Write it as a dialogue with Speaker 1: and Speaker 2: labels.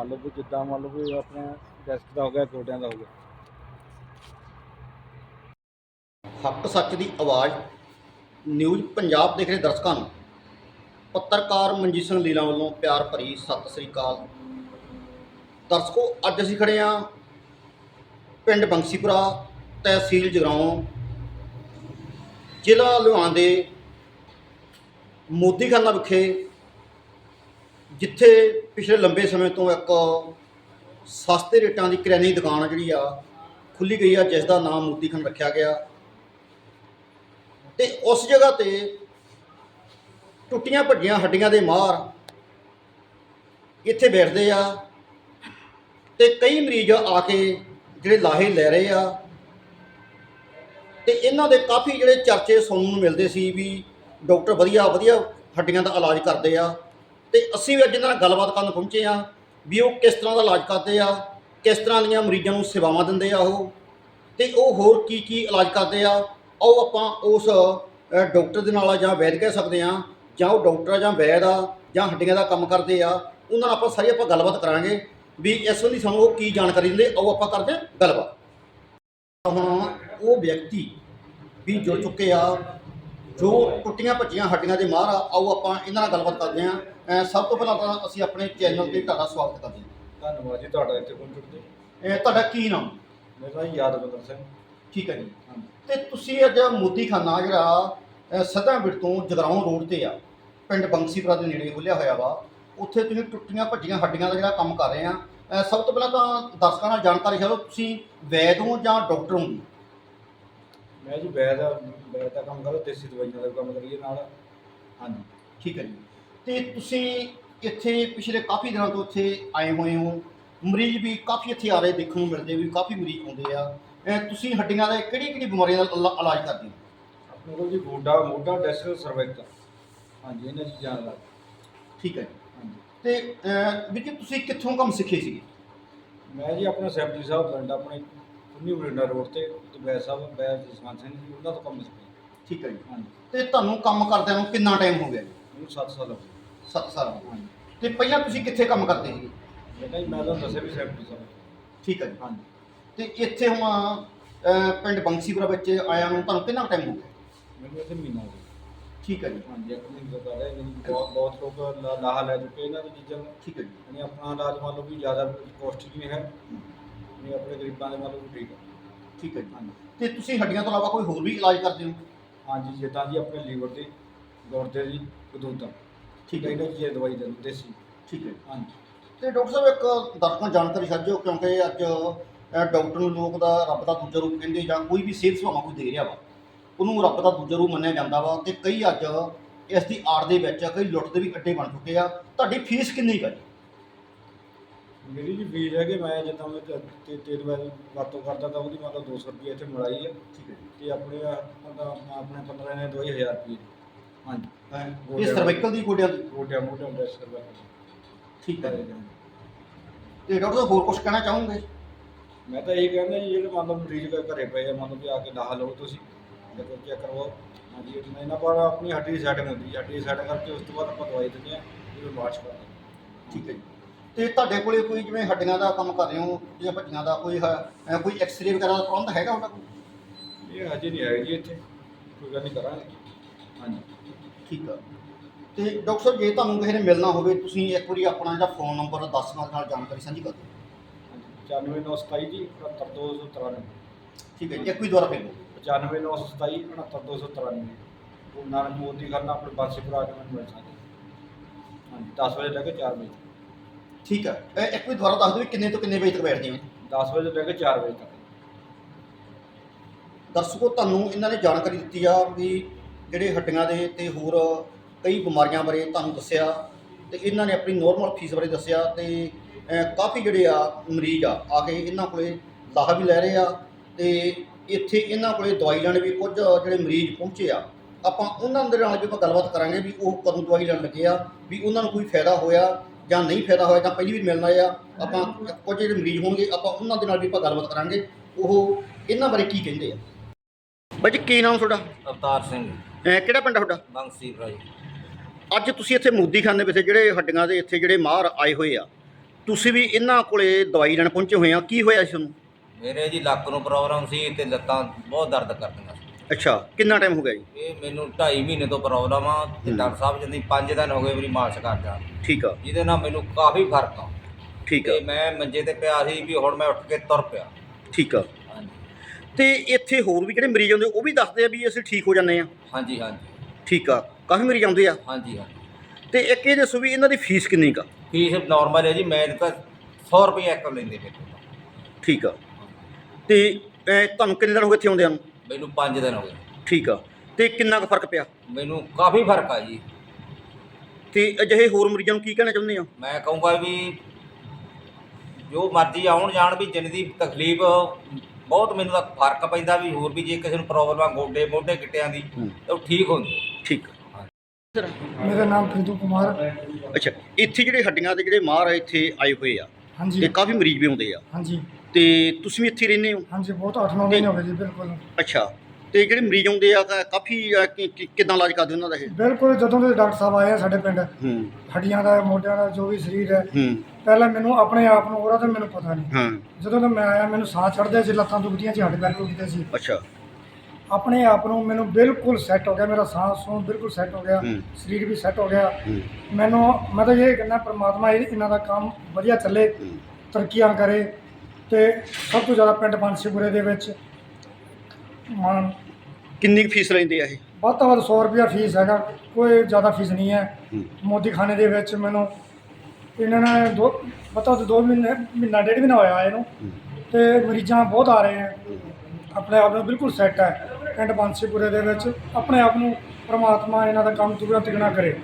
Speaker 1: ਮੰਨ ਲਓ ਵੀ ਜਿੱਦਾਂ ਮੰਨ ਲਓ ਵੀ ਆਪਣੇ ਡੈਸਕ ਦਾ ਹੋ ਗਿਆ, ਗੋਡਿਆਂ ਦਾ ਹੋ ਗਿਆ।
Speaker 2: ਹੱਕ ਸੱਚ ਦੀ ਆਵਾਜ਼ ਨਿਊਜ਼ ਪੰਜਾਬ ਦੇਖ ਰਹੇ ਦਰਸ਼ਕਾਂ ਨੂੰ। ਪੱਤਰਕਾਰ ਮਨਜੀਤ ਸਿੰਘ ਲੀਲਾ ਵੱਲੋਂ ਪਿਆਰ ਭਰੀ ਸਤਿ ਸ੍ਰੀ ਅਕਾਲ। ਦਰਸ਼ਕੋ, ਅੱਜ ਅਸੀਂ ਖੜੇ ਹਾਂ ਪਿੰਡ ਬੰਸੀਪੁਰਾ ਤਹਿਸੀਲ ਜਗਰਾਉਂ, ਜ਼ਿਲ੍ਹਾ ਲੁਧਿਆਣਾ ਦੇ ਮੋਦੀਖਾਨਾ ਵਿਖੇ ਜਿੱਥੇ ਪਿਛਲੇ ਲੰਬੇ ਸਮੇਂ ਤੋਂ ਇੱਕ ਸਸਤੇ ਰੇਟਾਂ ਦੀ ਕਰਿਆਨੇ ਦੁਕਾਨ ਜਿਹੜੀ ਆ ਖੁੱਲੀ ਗਈ ਆ ਜਿਸ ਦਾ ਨਾਮ ਮੋਦੀਖਾਨ ਰੱਖਿਆ ਗਿਆ। ਤੇ ਉਸ ਜਗ੍ਹਾ ਤੇ ਟੁੱਟੀਆਂ ਭੱਜੀਆਂ ਹੱਡੀਆਂ ਦੇ ਮਾਰ ਇੱਥੇ ਬੈਠਦੇ ਆ ਤੇ ਕਈ ਮਰੀਜ਼ ਆ ਕੇ ਜਿਹੜੇ ਲਾਹੇ ਲੈ ਰਹੇ ਆ ਤੇ ਇਹਨਾਂ ਦੇ ਕਾਫੀ ਜਿਹੜੇ ਚਰਚੇ ਸੁਣਨ ਨੂੰ ਮਿਲਦੇ ਸੀ ਵੀ ਡਾਕਟਰ ਵਧੀਆ ਵਧੀਆ ਹੱਡੀਆਂ ਦਾ ਇਲਾਜ ਕਰਦੇ ਆ। ਤੇ ਅਸੀਂ ਵੀ ਅੱਜ ਇਹਨਾਂ ਨਾਲ ਗੱਲਬਾਤ ਕਰਨ ਪਹੁੰਚੇ ਆ ਵੀ ਉਹ ਕਿਸ ਤਰ੍ਹਾਂ ਦਾ ਇਲਾਜ ਕਰਦੇ ਆ ਕਿਸ ਤਰ੍ਹਾਂ ਦੀਆਂ ਮਰੀਜ਼ਾਂ ਨੂੰ ਸੇਵਾਵਾਂ ਦਿੰਦੇ ਆ ਉਹ। ਤੇ ਉਹ ਹੋਰ ਕੀ ਕੀ ਇਲਾਜ ਕਰਦੇ ਆ ਉਹ ਆਪਾਂ ਉਸ ਅ, ਡਾਕਟਰ ਦੇ ਨਾਲ ਜਾਂ ਵੈਦ ਕਹਿ ਸਕਦੇ ਆ ਜਾਂ ਉਹ ਡਾਕਟਰ ਆ ਜਾਂ ਵੈਦ ਆ ਜਾਂ ਹੱਡੀਆਂ ਦਾ ਕੰਮ ਕਰਦੇ ਆ ਉਹਨਾਂ ਨਾਲ ਆਪਾਂ ਸਾਰੀ ਆਪਾਂ ਗੱਲਬਾਤ ਕਰਾਂਗੇ ਵੀ ਇਸ ਸੰਬੰਧੀ ਸਾਨੂੰ ਉਹ ਕੀ ਜਾਣਕਾਰੀ ਦਿੰਦੇ ਉਹ ਆਪਾਂ ਕਰਦੇ ਹਾਂ ਗੱਲਬਾਤ। ਹੁਣ ਉਹ ਵਿਅਕਤੀ ਵੀ ਜੁੜ ਚੁੱਕੇ ਆ ਜੋ ਟੁੱਟੀਆਂ ਭੱਜੀਆਂ ਹੱਡੀਆਂ ਦੇ ਮਾਹਰ ਆ ਆਓ ਆਪਾਂ ਇਹਨਾਂ ਨਾਲ ਗੱਲਬਾਤ ਕਰਦੇ ਆ ਅ, ਸਭ ਤੋਂ ਪਹਿਲਾਂ ਤਾਂ ਅਸੀਂ ਆਪਣੇ ਚੈਨਲ ਤੇ ਤੁਹਾਡਾ ਸਵਾਗਤ ਕਰਦੇ
Speaker 1: ਧੰਨਵਾਦ ਜੀ ਤੁਹਾਡਾ ਇੱਥੇ ਪਹੁੰਚਣ ਤੇ
Speaker 2: ਹਾਂ ਅ, ਤੁਹਾਡਾ ਕੀ ਨਾਮ?
Speaker 1: ਮੇਰਾ ਨਾਮ ਯਾਦਵਿੰਦਰ ਸਿੰਘ।
Speaker 2: ਠੀਕ ਹੈ ਜੀ।
Speaker 1: ਹਾਂਜੀ।
Speaker 2: ਤੇ ਤੁਸੀਂ ਅੱਜ ਮੋਦੀਖਾਨਾ ਜਿਹੜਾ ਅ, ਸੱਧਾਂਵਿੰਡ ਤੋਂ ਜਗਰਾਉਂ ਰੋਡ ਤੇ ਆ ਪਿੰਡ ਬੰਸੀਪੁਰਾ ਦੇ ਨੇੜੇ ਖੁੱਲਿਆ ਹੋਇਆ ਵਾ ਉੱਥੇ ਤੁਸੀਂ ਟੁੱਟੀਆਂ ਭੱਜੀਆਂ ਹੱਡੀਆਂ ਦਾ ਜਿਹੜਾ ਕੰਮ ਕਰ ਰਹੇ ਆ ਅ, ਸਭ ਤੋਂ ਪਹਿਲਾਂ ਤਾਂ ਦਰਸ਼ਕਾਂ ਨਾਲ ਜਾਣਕਾਰੀ ਛੱਡੋ ਤੁਸੀਂ ਵੈਦ ਹੋ ਜਾਂ ਡਾਕਟਰ ਹੋ?
Speaker 1: ਮੈਂ ਜੀ ਵੈਦ ਵੈਦ ਦਾ ਕੰਮ ਕਰਦਾ ਦੇਸੀ ਦਵਾਈਆਂ ਦਾ ਕੰਮ ਕਰੀਏ ਨਾਲ। ਹਾਂਜੀ
Speaker 2: ਠੀਕ ਹੈ ਜੀ। ਤੇ ਤੁਸੀਂ ਇੱਥੇ ਪਿਛਲੇ ਕਾਫੀ ਦਿਨਾਂ ਤੋਂ ਇੱਥੇ ਆਏ ਹੋਏ ਹੋ। ਮਰੀਜ਼ ਵੀ ਕਾਫੀ ਇੱਥੇ ਆ ਰਹੇ ਦੇਖਣ ਨੂੰ ਮਿਲਦੇ ਵੀ ਕਾਫੀ ਮਰੀਜ਼ ਆਉਂਦੇ ਆ। ਅ, ਤੁਸੀਂ ਹੱਡੀਆਂ ਦੇ ਕਿਹੜੀ ਕਿਹੜੀ ਬਿਮਾਰੀਆਂ ਦਾ ਇਲਾ- ਇਲਾਜ ਕਰਦੇ ਹੋ?
Speaker 1: ਆਪਣੇ ਕੋਲ ਜੀ ਗੋਡਾ ਮੋਢਾ ਡੈਸਕ ਸਰਵੈਕਲ ਹਾਂਜੀ ਇਹਨਾਂ ਚੀਜ਼ਾਂ ਦਾ
Speaker 2: ਠੀਕ ਹੈ ਜੀ।
Speaker 1: ਹਾਂਜੀ।
Speaker 2: ਤੇ ਅ, ਵੀਰ ਜੀ ਤੁਸੀਂ ਕਿੱਥੋਂ ਕੰਮ ਸਿੱਖੇ ਸੀਗੇ?
Speaker 1: ਮੈਂ ਜੀ ਆਪਣਾ ਸੈਫਟੀ ਸਾਹਿਬ ਪਿੰਡ ਆਪਣੇ ਪੁੰਨੀ ਬਰਿੰਡਾ ਰੋਡ ਤੇ ਤੇ ਸਾਹਿਬ ਵੈਦ ਜਸਵੰਤ ਸਿੰਘ ਜੀ ਉਹਨਾਂ ਤੋਂ ਕੰਮ ਸਿੱਖਿਆ
Speaker 2: ਠੀਕ ਹੈ ਜੀ।
Speaker 1: ਹਾਂਜੀ।
Speaker 2: ਤੇ ਤੁਹਾਨੂੰ ਕੰਮ ਕਰਦਿਆਂ ਨੂੰ ਕਿੰਨਾ ਟਾਈਮ ਹੋ ਗਿਆ ਜੀ?
Speaker 1: ਮੈਨੂੰ 7 ਸਾਲ ਹੋ ਗਏ।
Speaker 2: 7 ਸਾਲ ਹੋ ਗਏ।
Speaker 1: ਹਾਂਜੀ।
Speaker 2: ਤੇ ਪਹਿਲਾਂ ਤੁਸੀਂ ਕਿੱਥੇ ਕੰਮ ਕਰਦੇ
Speaker 1: ਬੇਟਾ ਜੀ ਮੈਂ ਤੁਹਾਨੂੰ ਦੱਸਿਆ ਵੀ ਸੈਫਟੀ ਸਾਹਿਬ।
Speaker 2: ਠੀਕ ਹੈ ਜੀ।
Speaker 1: ਹਾਂਜੀ।
Speaker 2: ਤੇ ਇੱਥੇ ਹੁਣ ਪਿੰਡ ਬੰਸੀਪੁਰਾ ਵਿੱਚ ਆਇਆ ਨੂੰ ਤੁਹਾਨੂੰ ਕਿੰਨਾ ਟਾਈਮ ਹੋ ਗਿਆ?
Speaker 1: ਮੈਨੂੰ ਇੱਥੇ ਮਹੀਨਾ ਹੋ ਗਿਆ।
Speaker 2: ਠੀਕ ਹੈ ਜੀ।
Speaker 1: ਹਾਂਜੀ ਇੱਕ ਮਹੀਨੇ ਕਰ ਰਿਹਾ ਮੈਨੂੰ ਬਹੁਤ ਬਹੁਤ ਲੋਕ ਲਾ- ਲਾਹਾ ਲੈ ਚੁੱਕੇ ਇਹਨਾਂ ਦੀ ਚੀਜ਼ਾਂ ਨੂੰ।
Speaker 2: ਠੀਕ ਹੈ ਜੀ।
Speaker 1: ਯਾਨੀ ਆਪਣਾ ਇਲਾਜ ਮੰਨ ਲਓ ਵੀ ਜ਼ਿਆਦਾ ਕੋਸਟਲੀ ਹੈ। ਆਪਣੇ ਗਰੀਬਾਂ ਦੇ ਵੀ ਠੀਕ ਹੈ
Speaker 2: ਠੀਕ ਹੈ ਜੀ।
Speaker 1: ਹਾਂਜੀ।
Speaker 2: ਤੇ ਤੁਸੀਂ ਹੱਡੀਆਂ ਤੋਂ ਇਲਾਵਾ ਕੋਈ ਹੋਰ ਵੀ ਇਲਾਜ ਕਰਦੇ ਹੋ?
Speaker 1: ਹਾਂਜੀ ਜਿੱਦਾਂ ਜੀ ਆਪਣੇ ਲੀਵਰ ਦੀ ਗੁਰਦੇ ਦੀ ਗਦੂਦਾਂ
Speaker 2: ਠੀਕ ਹੈ।
Speaker 1: ਇਹਨਾਂ ਚੀਜ਼ਾਂ ਦਵਾਈ ਦਿੰਦੇ ਦੇਸੀ।
Speaker 2: ਠੀਕ ਹੈ।
Speaker 1: ਹਾਂਜੀ।
Speaker 2: ਤੇ ਡਾਕਟਰ ਸਾਹਿਬ ਇੱਕ ਦਰਸ਼ਕਾਂ ਨੂੰ ਜਾਣਕਾਰੀ ਛੱਡਿਓ ਕਿਉਂਕਿ ਅੱਜ ਅ, ਡਾਕਟਰ ਨੂੰ ਲੋਕ ਦਾ ਰੱਬ ਦਾ ਦੂਜਾ ਰੂਪ ਕਹਿੰਦੇ ਜਾਂ ਕੋਈ ਵੀ ਸਿਹਤ ਸੇਵਾਵਾਂ ਕੋਈ ਦੇ ਰਿਹਾ ਵਾ ਉਹਨੂੰ ਰੱਬ ਦਾ ਦੂਜਾ ਰੂਪ ਮੰਨਿਆ ਜਾਂਦਾ ਵਾ ਤੇ ਕਈ ਅੱਜ ਇਸ ਦੀ ਆੜ ਦੇ ਵਿੱਚ ਕਈ ਲੁੱਟ ਦੇ ਵੀ ਅੱਡੇ ਬਣ ਚੁੱਕੇ ਆ। ਤੁਹਾਡੀ ਫੀਸ ਕਿੰਨੀ ਕੁ ਹੈ? ਜੀ
Speaker 1: ਮੇਰੀ ਜੀ ਫੀਸ ਹੈ ਕਿ ਮੈਂ ਜਿੱਦਾਂ ਮੈਂ ਤੇ- ਤੇ ਤੇਲ ਵਾਲੀ ਵਰਤੋਂ ਕਰਦਾ ਤਾਂ ਉਹਦੀ ਮਤਲਬ 200 ਰੁਪਏ ਇੱਥੇ ਮਿਲਾਈ ਹੈ
Speaker 2: ਠੀਕ ਹੈ
Speaker 1: ਤੇ ਆਪਣੇ ਆ- ਆਪਣਾ- ਆਪਣੇ 15 ਨੇ 2000 ਰੁਪਏ ਹਾਂਜੀ।
Speaker 2: ਇਹ ਸਰਵਾਈਕਲ ਦੀ ਗੋਡਿਆਂ ਦੀ?
Speaker 1: ਗੋਟਿਆ ਮੋਟਾ ਡੈਸ ਕਰਵਾ
Speaker 2: ਠੀਕ ਹੈ। ਤੇ ਡਾਕਟਰ ਸਾਹਿਬ ਹੋਰ ਕੁਝ ਕਹਿਣਾ ਚਾਹੋਗੇ?
Speaker 1: ਮੈਂ ਤਾਂ ਇਹ ਕਹਿੰਦਾ ਜੀ ਜਿਹੜੇ ਮੰਨ ਲਓ ਮਰੀਜ਼ ਘ- ਘਰੇ ਪਏ ਆ ਮੰਨ ਲਓ ਵੀ ਆ ਕੇ ਲਾਹ ਲਓ ਤੁਸੀਂ ਜਦੋਂ ਚੈੱਕ ਕਰਵਾਓ। ਹਾਂਜੀ ਇਹ ਇਹਨਾਂ ਪਰ ਆਪਣੀ ਹੱਡੀ ਦੀ ਸੈਟਿੰਗ ਹੁੰਦੀ ਹੈ। ਹੱਡੀ ਦੀ ਸੈਟਿੰਗ ਕਰਕੇ ਉਸ ਤੋਂ ਬਾਅਦ ਆਪਾਂ ਦਵਾਈ ਦਿੰਦੇ ਆ ਜਿਵੇਂ ਮਾਰਚ ਕਰਦੇ ਹਾਂ।
Speaker 2: ਠੀਕ ਹੈ ਜੀ। ਤੇ ਤੁਹਾਡੇ ਕੋਲੇ ਕੋਈ ਜਿਵੇਂ ਹੱਡੀਆਂ ਦਾ ਕੰਮ ਕਰ ਰਹੇ ਹੋ ਜਾਂ ਭੱਜੀਆਂ ਦਾ ਕੋਈ ਹ- ਕੋਈ ਐਕਸ-ਰੇ ਵਗੈਰਾ ਦਾ ਪ੍ਰਬੰਧ ਹੈਗਾ ਤੁਹਾਡਾ ਕੋਲ?
Speaker 1: ਇਹ ਹਜੇ ਨਹੀਂ ਆਇਆ ਜੀ ਇੱਥੇ ਕੋਈ ਗੱਲ ਨਹੀਂ ਕਰਾਂਗੇ। ਹਾਂਜੀ।
Speaker 2: ਠੀਕ ਆ। ਤੇ ਡਾਕਟਰ ਸਾਹਿਬ ਜੇ ਤੁਹਾਨੂੰ ਕਿਸੇ ਨੇ ਮਿਲਣਾ ਹੋਵੇ ਤੁਸੀਂ ਇੱਕ ਵਾਰੀ ਆਪਣਾ ਜਿਹੜਾ ਫੋਨ ਨੰਬਰ ਦੱਸ ਨਾਲ ਨਾਲ ਜਾਣਕਾਰੀ ਸਾਂਝੀ ਕਰ ਦਿਓ।
Speaker 1: 95927 ਜੀ 78293
Speaker 2: ਠੀਕ ਹੈ ਜੀ ਇੱਕ ਵੀ ਦੁਬਾਰਾ ਫਿਰ ਬੋਲੋ।
Speaker 1: 95927 78293 ਉਹ ਨਾਨਕ ਮੋਦੀ ਖਾਨਾ ਆਪਣੇ ਬਾਸੀਪੁਰਾ ਆ ਕੇ ਮੈਨੂੰ ਮਿਲ ਸਕਦੇ ਹਾਂਜੀ 10 ਵਜੇ ਲੈ ਕੇ 4 ਵਜੇ।
Speaker 2: ਠੀਕ ਹੈ ਇਹ ਇੱਕ ਵੀ ਦੁਬਾਰਾ ਦੱਸ ਦਿਓ ਵੀ ਕਿੰਨੇ ਤੋਂ ਕਿੰਨੇ ਵਜੇ ਤੱਕ ਬੈਠਦੇ ਹੋ?
Speaker 1: 10 ਵਜੇ ਲੈ ਕੇ 4 ਵਜੇ ਤੱਕ।
Speaker 2: ਦਰਸ਼ਕੋ ਤੁਹਾਨੂੰ ਇਹਨਾਂ ਨੇ ਜਾਣਕਾਰੀ ਦਿੱਤੀ ਆ ਵੀ ਜਿਹੜੇ ਹੱਡੀਆਂ ਦੇ ਤੇ ਹੋਰ ਕਈ ਬਿਮਾਰੀਆਂ ਬਾਰੇ ਤੁਹਾਨੂੰ ਦੱਸਿਆ ਤੇ ਇਹਨਾਂ ਨੇ ਆਪਣੀ ਨੋਰਮਲ ਫੀਸ ਬਾਰੇ ਦੱਸਿਆ ਤੇ ਅਹ, ਕਾਫੀ ਜਿਹੜੇ ਆ ਮਰੀਜ਼ ਆ ਆ ਕੇ ਇਹਨਾਂ ਕੋਲੇ ਲਾਹਾ ਵੀ ਲੈ ਰਹੇ ਆ ਤੇ ਇੱਥੇ ਇਹਨਾਂ ਕੋਲੇ ਦਵਾਈ ਲੈਣ ਵੀ ਕੁਝ ਜਿਹੜੇ ਮਰੀਜ਼ ਪਹੁੰਚੇ ਆ। ਆਪਾਂ ਉਹਨਾਂ ਦੇ ਨਾਲ ਵੀ ਆਪਾਂ ਗੱਲਬਾਤ ਕਰਾਂਗੇ ਵੀ ਉਹ ਕਦੋਂ ਦਵਾਈ ਲੈਣ ਲੱਗੇ ਆ ਵੀ ਉਹਨਾਂ ਨੂੰ ਕੋਈ ਫਾਇਦਾ ਹੋਇਆ ਜਾਂ ਨਹੀਂ ਫਾਇਦਾ ਹੋਇਆ ਜਾਂ ਪਹਿਲੀ ਵੀ ਮਿਲਣ ਆ ਆਪਾਂ ਕੁਝ ਜਿਹੜੇ ਮਰੀਜ਼ ਹੋਣਗੇ ਆਪਾਂ ਉਹਨਾਂ ਦੇ ਨਾਲ ਵੀ ਆਪਾਂ ਗੱਲਬਾਤ ਕਰਾਂਗੇ। ਉਹ ਇਹਨਾਂ ਬਾਰੇ ਕੀ ਕਹਿੰਦੇ ਆ? ਬਾਈ ਜੀ ਕੀ ਨਾਮ ਤੁਹਾਡਾ?
Speaker 3: ਅਵਤਾਰ ਸਿੰਘ।
Speaker 2: ਅਹ ਕਿਹੜਾ ਪਿੰਡ ਆ ਤੁਹਾਡਾ?
Speaker 3: ਬੰਸੀ ਭਾਈ
Speaker 2: ਅੱਜ ਤੁਸੀਂ ਇੱਥੇ ਮੋਦੀਖਾਨੇ ਵਿੱਚ ਜਿਹੜੇ ਹੱਡੀਆਂ ਦੇ ਇੱਥੇ ਜਿਹੜੇ ਮਾਹਰ ਆਏ ਹੋਏ ਆ ਤੁਸੀਂ ਵੀ ਇਹਨਾਂ ਕੋਲੇ ਦਵਾਈ ਲੈਣ ਪਹੁੰਚੇ ਹੋਏ ਆ ਕੀ ਹੋਇਆ ਸੀ ਤੁਹਾਨੂੰ?
Speaker 3: ਮੇਰੇ ਜੀ ਲੱਕ ਨੂੰ ਪ੍ਰੋਬਲਮ ਸੀ ਤੇ ਲੱਤਾਂ ਬਹੁਤ ਦਰਦ ਕਰਦੀਆਂ ਸੀ
Speaker 2: ਅੱਛਾ ਕਿੰਨਾ ਟਾਈਮ ਹੋ ਗਿਆ ਜੀ?
Speaker 3: ਇਹ ਮੈਨੂੰ 2.5 ਮਹੀਨੇ ਤੋਂ ਪ੍ਰੋਬਲਮ ਆ। ਤੇ। ਡਾਕਟਰ ਸਾਹਿਬ ਜੰਦੀ 5 ਦਿਨ ਹੋ ਗਏ ਮੇਰੀ ਮਾਲਸ਼ ਕਰਦਾ
Speaker 2: ਠੀਕ ਆ।
Speaker 3: ਜਿਹਦੇ ਨਾਲ ਮੈਨੂੰ ਕਾਫੀ ਫ਼ਰਕ ਆ।
Speaker 2: ਠੀਕ ਆ।
Speaker 3: ਤੇ ਮੈਂ ਮੰਜੇ ਤੇ ਪਿਆ ਸੀ ਵੀ ਹੁਣ ਮੈਂ ਉੱਠ ਕੇ ਤੁਰ ਪਿਆ।
Speaker 2: ਠੀਕ ਆ। ਤੇ ਇੱਥੇ ਹੋਰ ਵੀ ਜਿਹੜੇ ਮਰੀਜ਼ ਆਉਂਦੇ ਉਹ ਵੀ ਦੱਸਦੇ ਆ ਵੀ ਅਸੀਂ ਠੀਕ ਹੋ ਜਾਂਦੇ ਆ?
Speaker 3: ਹਾਂਜੀ ਹਾਂਜੀ।
Speaker 2: ਠੀਕ ਆ। ਕਾਫੀ ਮਰੀਜ਼ ਆਉਂਦੇ ਆ?
Speaker 3: ਹਾਂਜੀ ਹਾਂਜੀ।
Speaker 2: ਤੇ ਇੱਕ ਇਹ ਦੱਸੋ ਵੀ ਇਹਨਾਂ ਦੀ ਫੀਸ ਕਿੰਨੀ ਕਾ
Speaker 3: ਫੀਸ ਨਾਰਮਲ ਹੈ ਜੀ ਮੈਂ ਤਾਂ 100 ਰੁਪਏ ਇੱਕ ਲੈਂਦੇ ਮੇਰੇ ਤੋਂ
Speaker 2: ਠੀਕ ਆ। ਤੇ ਤੁਹਾਨੂੰ ਕਿੰਨੇ ਦਿਨ ਹੋ ਗਏ ਇੱਥੇ ਆਉਂਦਿਆਂ ਨੂੰ?
Speaker 3: ਮੈਨੂੰ 5 ਦਿਨ ਹੋ ਗਏ।
Speaker 2: ਠੀਕ ਆ। ਤੇ ਕਿੰਨਾ ਕੁ ਫ਼ਰਕ ਪਿਆ?
Speaker 3: ਮੈਨੂੰ ਕਾਫੀ ਫ਼ਰਕ ਆ ਜੀ।
Speaker 2: ਤੇ ਅਜਿਹੇ ਹੋਰ ਮਰੀਜ਼ਾਂ ਨੂੰ ਕੀ ਕਹਿਣਾ ਚਾਹੁੰਦੇ ਆ
Speaker 3: ਮੈਂ ਕਹੂੰਗਾ ਵੀ ਜੋ ਮਰਜ਼ੀ ਆਉਣ ਜਾਣ ਵੀ ਜਿੰਨ ਦੀ ਤਕਲੀਫ ਬਹੁਤ ਮੈਨੂੰ ਤਾਂ ਫ਼ਰਕ ਪੈਂਦਾ ਵੀ ਹੋਰ ਵੀ ਜੇ ਕਿਸੇ ਨੂੰ ਪ੍ਰੋਬਲਮ ਆ ਗੋਡੇ ਮੋਢੇ ਗਿੱਟਿਆਂ ਦੀ
Speaker 2: ਹੂੰ।
Speaker 3: ਤਾਂ ਉਹ ਠੀਕ ਹੁੰਦੀ
Speaker 2: ਠੀਕ ਆ। ਸਰ
Speaker 4: ਮੇਰਾ ਨਾਮ ਪ੍ਰੀਤੂ ਕੁਮਾਰ।
Speaker 2: ਅੱਛਾ ਇੱਥੇ ਜਿਹੜੇ ਹੱਡੀਆਂ ਦੇ ਜਿਹੜੇ ਮਾਹਰ ਆ ਇੱਥੇ ਆਏ ਹੋਏ ਆ। ਤੇ ਕਾਫੀ ਮਰੀਜ਼ ਵੀ ਆਉਂਦੇ ਆ।
Speaker 4: ਹਾਂਜੀ।
Speaker 2: ਤੇ ਤੁਸੀਂ ਵੀ ਇੱਥੇ ਰਹਿੰਦੇ ਹੋ?
Speaker 4: ਹਾਂਜੀ ਬਹੁਤ 8-9 ਮਹੀਨੇ ਹੋ ਗਏ ਜੀ ਬਿਲਕੁਲ।
Speaker 2: ਅੱਛਾ ਤੇ ਜਿਹੜੇ ਮਰੀਜ਼ ਆਉਂਦੇ ਆ ਕਾ- ਕਾਫੀ ਅ, ਕਿ- ਕਿ- ਕਿੱਦਾਂ ਇਲਾਜ ਕਰਦੇ ਉਹਨਾਂ ਦਾ ਇਹ?
Speaker 4: ਬਿਲਕੁਲ ਜਦੋਂ ਦੇ ਡਾਕਟਰ ਸਾਹਿਬ ਆਏ ਆ ਸਾਡੇ ਪਿੰਡ
Speaker 2: ਹੂੰ।
Speaker 4: ਹੱਡੀਆਂ ਦਾ ਮੋਢਿਆਂ ਦਾ ਜੋ ਵੀ ਸਰੀਰ ਹੈ
Speaker 2: ਹੂੰ।
Speaker 4: ਪਹਿਲਾਂ ਮੈਨੂੰ ਆਪਣੇ ਆਪ ਨੂੰ ਉਹਦਾ ਤਾਂ ਮੈਨੂੰ ਪਤਾ ਨਹੀਂ।
Speaker 2: ਹਾਂ।
Speaker 4: ਜਦੋਂ ਤੋਂ ਮੈਂ ਆਇਆ ਮੈਨੂੰ ਸਾਹ ਚੜ੍ਹਦੇ ਸੀ ਲੱਤਾਂ ਦੁਖਦੀਆਂ ਸੀ ਹੱਡ ਪੈਰ ਦੁਖਦੇ ਸੀ।
Speaker 2: ਅੱਛਾ।
Speaker 4: ਆਪਣੇ ਆਪ ਨੂੰ ਮੈਨੂੰ ਬਿਲਕੁਲ ਸੈੱਟ ਹੋ ਗਿਆ ਮੇਰਾ ਸਾਹ ਸੂਹ ਬਿਲਕੁਲ ਸੈੱਟ ਹੋ ਗਿਆ
Speaker 2: ਹੂੰ।
Speaker 4: ਸਰੀਰ ਵੀ ਸੈੱਟ ਹੋ ਗਿਆ।
Speaker 2: ਹੂੰ।
Speaker 4: ਮੈਨੂੰ ਮੈਂ ਤਾਂ ਇਹ ਕਹਿੰਦਾ ਪ੍ਰਮਾਤਮਾ ਇਹ- ਇਹਨਾਂ ਦਾ ਕੰਮ ਵਧੀਆ ਚੱਲੇ
Speaker 2: ਹੂੰ।
Speaker 4: ਤਰੱਕੀਆਂ ਕਰੇ ਤੇ ਸਭ ਤੋਂ ਜ਼ਿਆਦਾ ਪਿੰਡ ਬਾਂਸੀਪੁਰੇ ਦੇ ਵਿੱਚ ਮਾਨ
Speaker 2: ਕਿੰਨੀ ਕੁ ਫੀਸ ਲੈਂਦੇ ਆ ਇਹ?
Speaker 4: ਵੱਧ ਤੋਂ ਵੱਧ 100 ਰੁਪਿਆ ਫੀਸ ਹੈਗਾ ਕੋਈ ਜ਼ਿਆਦਾ ਫੀਸ ਨਹੀਂ ਹੈ। ਮੋਦੀ ਖਾਨੇ ਦੇ ਵਿੱਚ ਮੈਨੂੰ ਇਹਨਾਂ ਨੇ ਦੋ ਪਤਾ ਤੇ ਦੋ ਮਹੀਨੇ ਮਹੀਨਾ ਡੇਢ ਮਹੀਨਾ ਹੋਇਆ ਇਹਨੂੰ। ਤੇ ਮਰੀਜ਼ਾਂ ਬਹੁਤ ਆ ਰਹੇ ਹੈ। ਆਪਣੇ ਆਪ ਨੂੰ ਬਿਲਕੁਲ ਸੈੱਟ ਹੈ। ਪਿੰਡ ਬਾਂਸੀਪੁਰੇ ਦੇ ਵਿੱਚ ਆਪਣੇ ਆਪ ਨੂੰ ਪ੍ਰਮਾਤਮਾ ਇਹਨਾਂ ਦਾ ਕੰਮ ਤੁਗਣਾ ਤਿਗਣਾ ਕਰੇ।